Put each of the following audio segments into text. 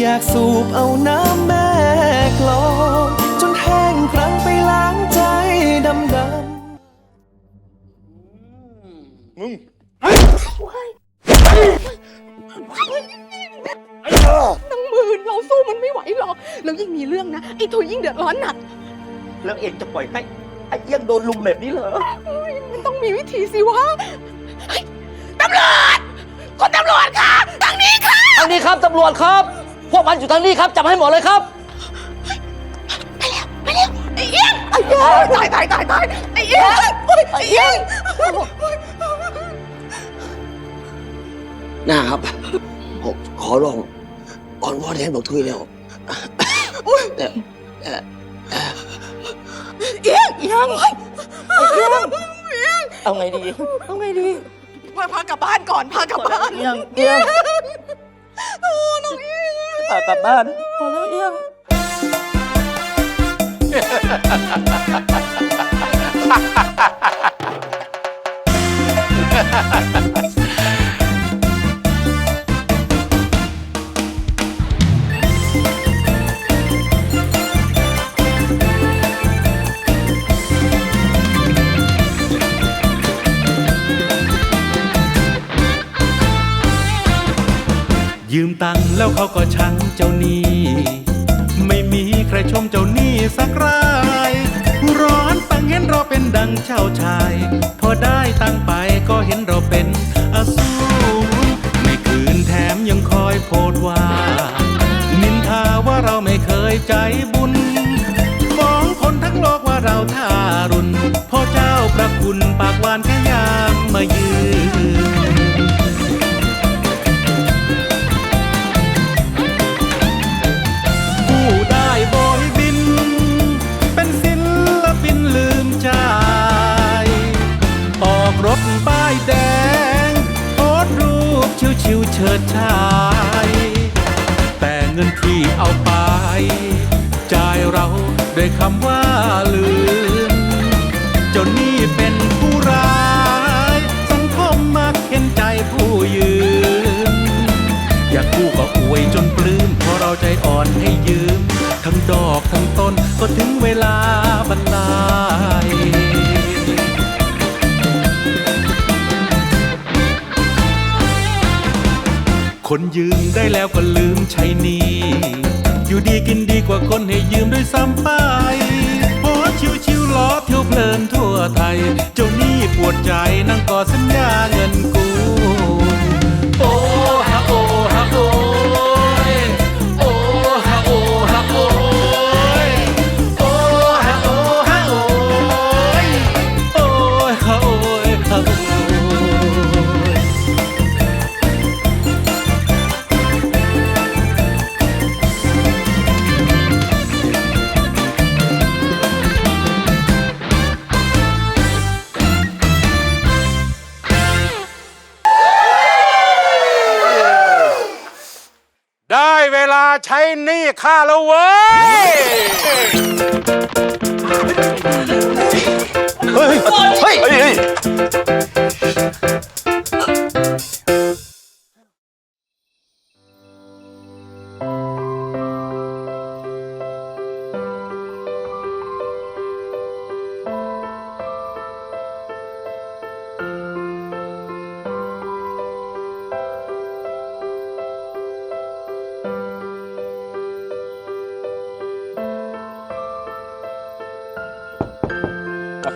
อยากสูบเอาน้ำแม่กลองจนแห้งครั้งไปล้างใจดำดำทั้งหมื่นเราสู้มันไม่ไหวหรอก แล้วยิ่งมีเรื่องนะ ไอ้ถุยยิ่งเดือดร้อนหนัก แล้วเองจะปล่อยให้ไอ้เอี้ยงโดนลุมแบบนี้เหรอมันต้องมีวิธีสิวะเฮ้ยตำรวจคุณตำรวจค่ะทางนี้ค่ะทางนี้ครับตำรวจครับ พวกมันอยู่ทางนี้ครับจับให้หมดเลยครับไปเร็วไอ้เอี้ยงไอ้เอี้ยงตายตายตายตายไอ้เอี้ยงโอ๊ยไอ้เอี้ยงนะครับผมขอร้องอ่อนวอนแทนบอกทุยแล้วแต่แต่เอี้ยงเอี้ยงไอ้เอี้ยงเอาไงดี เอาไงดีพาพากลับบ้านก่อนพากลับบ้านเอี้ยงเอี้ยงโอ้น้องเอี้ยงพากลับบ้าน พอแล้วเอี้ยง ยืมตังค์แล้วเขาก็ชังเจ้าหนี้ไม่มีใครชมเจ้าหนี้สักราย ร้อนตังเห็นเราเป็นดังเจ้าชาย พอได้ตังไปก็เห็นเราเป็นอสูรไม่คืนแถมยังคอยโพดว่า นินทาว่าเราไม่เคยใจบุญฟ้องคนทั้งโลกว่าเราทารุณพ่อเจ้าประคุณปากหวานแค่ยามมายืนายแดงโพสรูปชิวๆเฉิดชาย แต่เงินที่เอาไป จ่ายเราด้วยคำว่าลืมเจ้านี่เป็นผู้ร้าย สังคมมักเห็นใจผู้ยืม อยากกู้ก็อวยจนปลื้มเพราะเราใจอ่อนให้ยืม ทั้งดอกทั้งต้นก็ถึงเวลาบรรลัย คนยืมได้แล้วก็ลืมใช้หนี้อยู่ดีกินดีกว่าคนให้ยืมด้วยซ้ำไปโพชิวชิวล้อเที่ยวเพลินทั่วไทย เจ้าหนี้ปวดใจนั่งก่อสัญญาเงินกู้ ฆ่าแล้วเว้ย เฮ้ยเฮ้ยเฮ้ย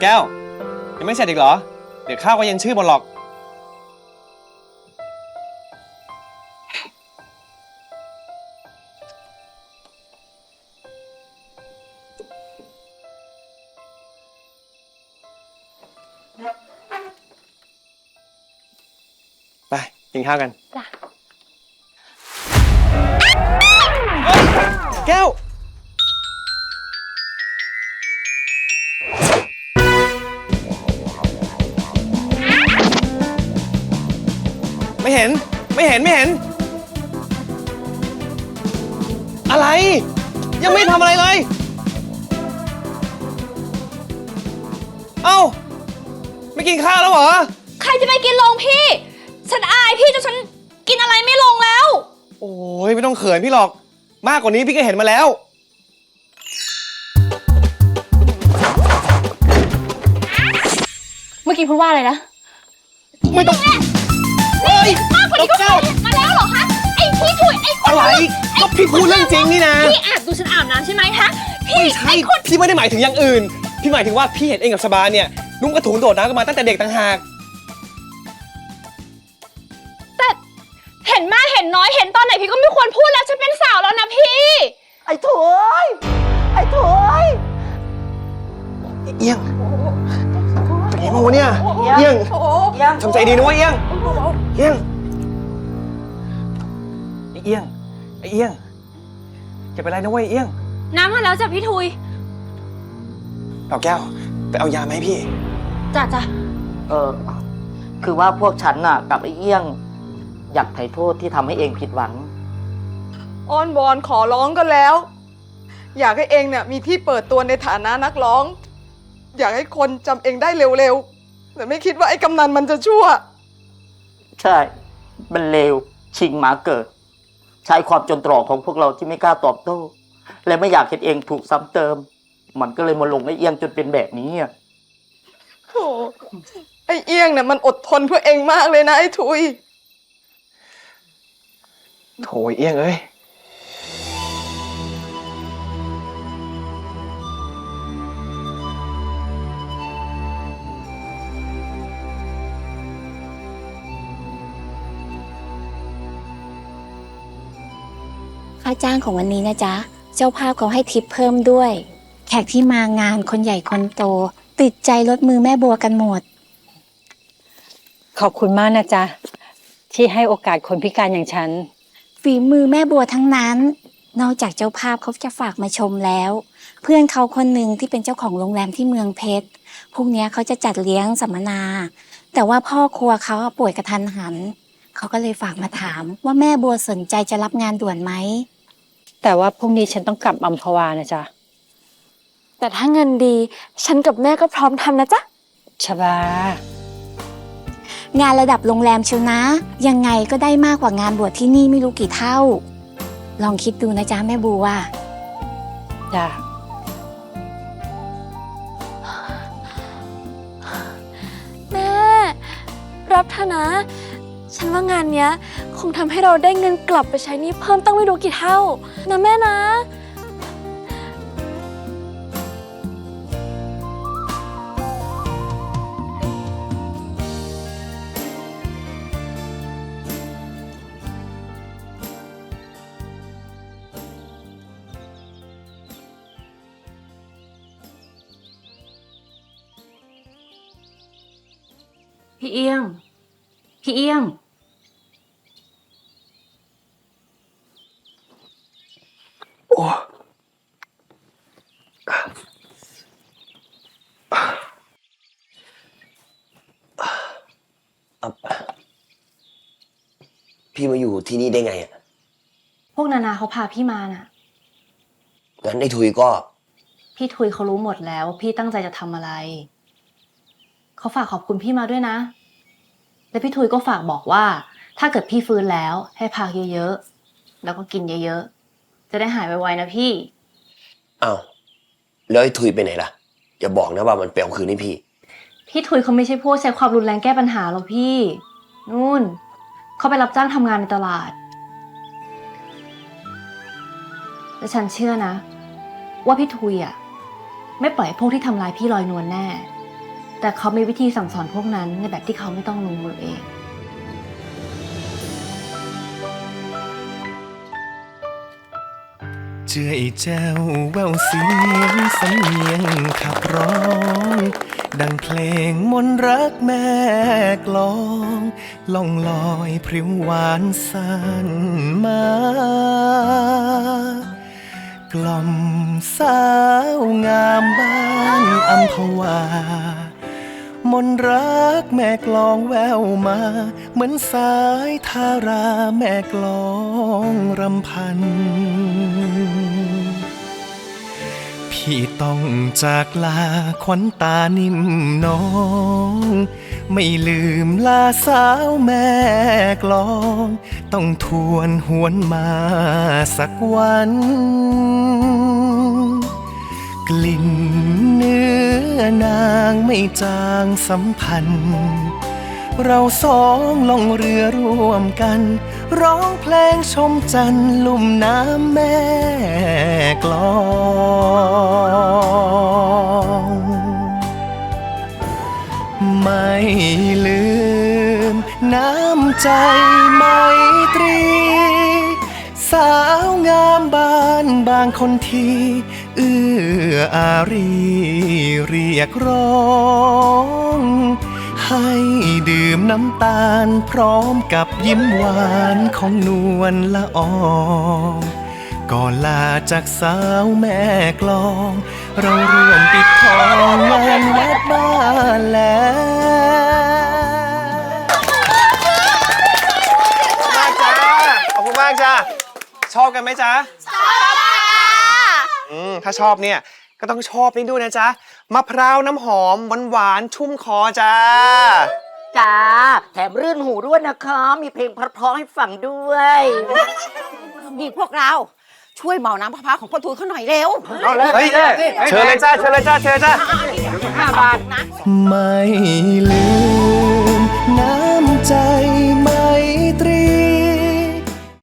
แก้ว ยังไม่เสร็จอีกเหรอ เดี๋ยวข้าวก็ยังชื่อหมดหรอก ไป กินข้าวกัน จ้ะ แก้ว ไม่เห็น ไม่เห็น ไม่เห็น อะไร ยังไม่ทำอะไรเลย เอ้า ไม่กินข้าวแล้วเหรอ ใครจะไปกินลงพี่ ฉันอายพี่จนฉันกินอะไรไม่ลงแล้ว โอ้ยไม่ต้องเขินพี่หรอก มากกว่านี้พี่ก็เห็นมาแล้ว เมื่อกี้พูดว่าอะไรนะ ไม่ต้องเฮ้ ยมากกว่านี้ก็เคยเห็นมาแล้วเหรอคะไอ้พี่ถุยไอ้คนอะไรก็พี่พูดเรื่องจริงนี่นะ พี่แอบดูฉันอาบน้ำใช่ไหมฮะพี่ไม่ใช่พี่ไม่ได้หมายถึงอย่างอื่น พี่หมายถึงว่าพี่เห็นเองกับสบาเนี่ยนุ่งกระถุงโดดน้ำกันมาตั้งแต่เด็กต่างหากแต่เห็นมากเห็นน้อยเห็นตอนไหนพี่ก็ไม่ควรพูดแล้วฉันเป็นสาวแล้วนะพี่ ไอ้ถวยไอ้ถวยเอี้ยงเป็นไงบ้างวะเนี่ยเอี้ยงเอียงทำใจดีนะเวะเอี้ยง เอี้ยงไอ้เอี้ยงไอ้เอี้ยงอย่าเป็นไรนะเว้ยเอี้ยง น้ำมาแล้วจ้ะพี่ทุยดอกแก้ว ไปเอายามาให้พี่ จ้ะจ้ะเออ คือว่าพวกฉันน่ะ กับไอ้เอี้ยง อยากไถ่โทษที่ทำให้เองผิดหวัง อ้อนวอนขอร้องกันแล้ว อยากให้เองเนี่ยมีที่เปิดตัวในฐานะนักร้อง อยากให้คนจำเองได้เร็วๆแต่ไม่คิดว่าไอ้กำนันมันจะชั่ว ใช่ มันเลว ชิงหมาเกิด ใช้ความจนตรอกของพวกเราที่ไม่กล้าตอบโต้ และไม่อยากเห็นเองถูกซ้ำเติม มันก็เลยมาลงไอ้เอี้ยงจนเป็นแบบนี้อะโอ้ไอ้เอี้ยงเนี่ยมันอดทนเพื่อเองมากเลยนะไอ้ทุย โถยเอี้ยงเอ้ย ค่าจ้างของวันนี้นะจ๊ะ เจ้าภาพเขาให้ทิปเพิ่มด้วย แขกที่มางานคนใหญ่คนโต ติดใจรถมือแม่บัวกันหมด ขอบคุณมากนะจ๊ะ ที่ให้โอกาสคนพิการอย่างฉัน ฝีมือแม่บัวทั้งนั้น นอกจากเจ้าภาพเขาจะฝากมาชมแล้ว เพื่อนเขาคนหนึ่งที่เป็นเจ้าของโรงแรมที่เมืองเพชรพรุ่งนี้เขาจะจัดเลี้ยงสัมมนา แต่ว่าพ่อครัวเขาป่วยกระทันหันเขาก็เลยฝากมาถามว่าแม่บัวสนใจจะรับงานด่วนไหม แต่ว่าพรุ่งนี้ฉันต้องกลับอัมพวานะจ๊ะแต่ถ้าเงินดี ฉันกับแม่ก็พร้อมทำนะจ๊ะ ชบา งานระดับโรงแรมเชียวนะ ยังไงก็ได้มากกว่างานบวชที่นี่ไม่รู้กี่เท่า ลองคิดดูนะจ๊ะแม่บัวจ้ะแม่ รับเถอะนะ ฉันว่างานเนี้ยค งทำให้เราได้เงินกลับไปใช้หนี้เพิ่มตั้งไม่รู้กี่เท่า นะแม่นะ พี่เอียง พี่เอียง พี่มาอยู่ที่นี่ได้ไงอะ พวกนานาเขาพาพี่มาน่ะ งั้นไอ้ทุยก็ พี่ทุยเขารู้หมดแล้ว พี่ตั้งใจจะทำอะไร เขาฝากขอบคุณพี่มาด้วยนะ และพี่ทุยก็ฝากบอกว่า ถ้าเกิดพี่ฟื้นแล้ว ให้พักเยอะๆ แล้วก็กินเยอะๆ จะได้หายไวๆนะพี่ อ้าวแล้วไอ้ทุยไปไหนล่ะ อย่าบอกนะว่ามันไปเอาคืนให้พี่ พี่ทุยเขาไม่ใช่พวกใช้ความรุนแรงแก้ปัญหาหรอกพี่ นู่น เขาไปรับจ้างทำงานในตลาด และฉันเชื่อนะ ว่าพี่ทุยอะ ไม่ปล่อยให้พวกที่ทำร้ายพี่ลอยนวลแน่ แต่เขามีวิธีสั่งสอนพวกนั้นในแบบที่เขาไม่ต้องลงมือเอง เจือไอ้แจ้วแววเสียงสำเนียงขับร้อง ดังเพลงมนต์รักแม่กลองล่องลอยพริ้วหวานสันมากล่อมสาวงามบ้านอัมพวา มนรักแม่กลองแววมา เหมือนสายทาราแม่กลองรำพัน พี่ต้องจากลาขวัญตานิ่มน้อง ไม่ลืมลาสาวแม่กลอง ต้องทวนหวนมาสักวัน กลิ่น นางไม่จางสัมพันธ์ เราสองลองเรือร่วมกัน ร้องเพลงชมจันทร์ลุ่มน้ำแม่กลองไม่ลืมน้ำใจไมตรี สาวงามบ้านบางคนที เอื้ออารีเรียกร้องให้ดื่มน้ำตาลพร้อมกับยิ้มหวานของนวลละอองก่อนลาจากสาวแม่กลอง เราร่วมปิดทองงานวัดบ้านแล้วมากจ้าขอบคุณมากจ้าชอบกันไหมจ๊ะชอบค่ะ อืมถ้าชอบเนี่ยก็ต้องชอบนี่ด้วยนะจ๊ะมะพร้าวน้ำหอมหวานหวานๆชุ่มคอจ้า จ้า แถมรื่นหูด้วยนะคะ มีเพลงเพราะๆให้ฟังด้วย นี่พวกเราช่วยเหมาน้ำมะพร้าวของพ่อทูนเขาหน่อยเร็วเอาเลยเฮ้ยเชิญเลยจ้าเชิญเลยจ้าเชิญเลยจ้าห้าบาทนะไม่ลืมน้ำใจไมตรี